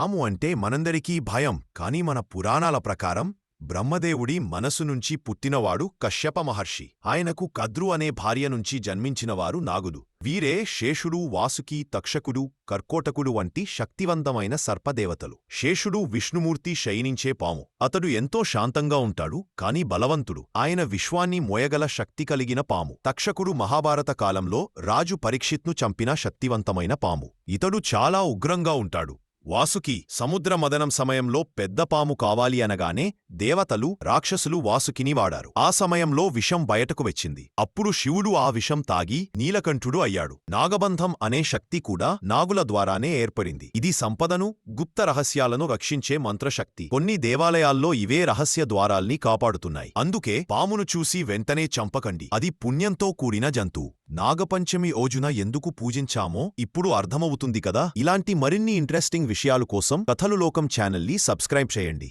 పాము అంటే మనందరికీ భయం కాని మన పురాణాల ప్రకారం బ్రహ్మదేవుడి మనసు నుంచి పుట్టినవాడు కశ్యప మహర్షి. ఆయనకు కద్రు అనే భార్య నుంచి జన్మించినవారు నాగులు. వీరే శేషుడు వాసుకి తక్షకుడు కర్కోటకుడు వంటి శక్తివంతమైన సర్పదేవతలు. శేషుడు విష్ణుమూర్తి శయనించే పాము. అతడు ఎంతో శాంతంగా ఉంటాడు కాని బలవంతుడు. ఆయన విశ్వాన్ని మోయగల శక్తి కలిగిన పాము. తక్షకుడు మహాభారత కాలంలో రాజు పరీక్షిత్ను చంపిన శక్తివంతమైన పాము. ఇతడు చాలా ఉగ్రంగా ఉంటాడు. వాసుకి సముద్ర మదనం సమయంలో పెద్ద పాము కావాలి అనగానే దేవతలు రాక్షసులు వాసుకిని వాడారు. ఆ సమయంలో విషం బయటకు వచ్చింది. అప్పుడు శివుడు ఆ విషం తాగి నీలకంఠుడు అయ్యాడు. నాగబంధం అనే శక్తి కూడా నాగుల ద్వారానే ఏర్పడింది. ఇది సంపదను గుప్త రహస్యాలను రక్షించే మంత్రశక్తి. కొన్ని దేవాలయాల్లో ఇవే రహస్య ద్వారాల్ని కాపాడుతున్నాయి. అందుకే పామును చూసి వెంటనే చంపకండి. అది పుణ్యంతో కూడిన జంతువు నాగపంచమి ఓజున ఎందుకు పూజించామో ఇప్పుడు అర్థమవుతుంది కదా. ఇలాంటి మరిన్ని ఇంట్రెస్టింగ్ విషయాలు కోసం కథలు లోకం ఛానల్ని సబ్స్క్రైబ్ చేయండి.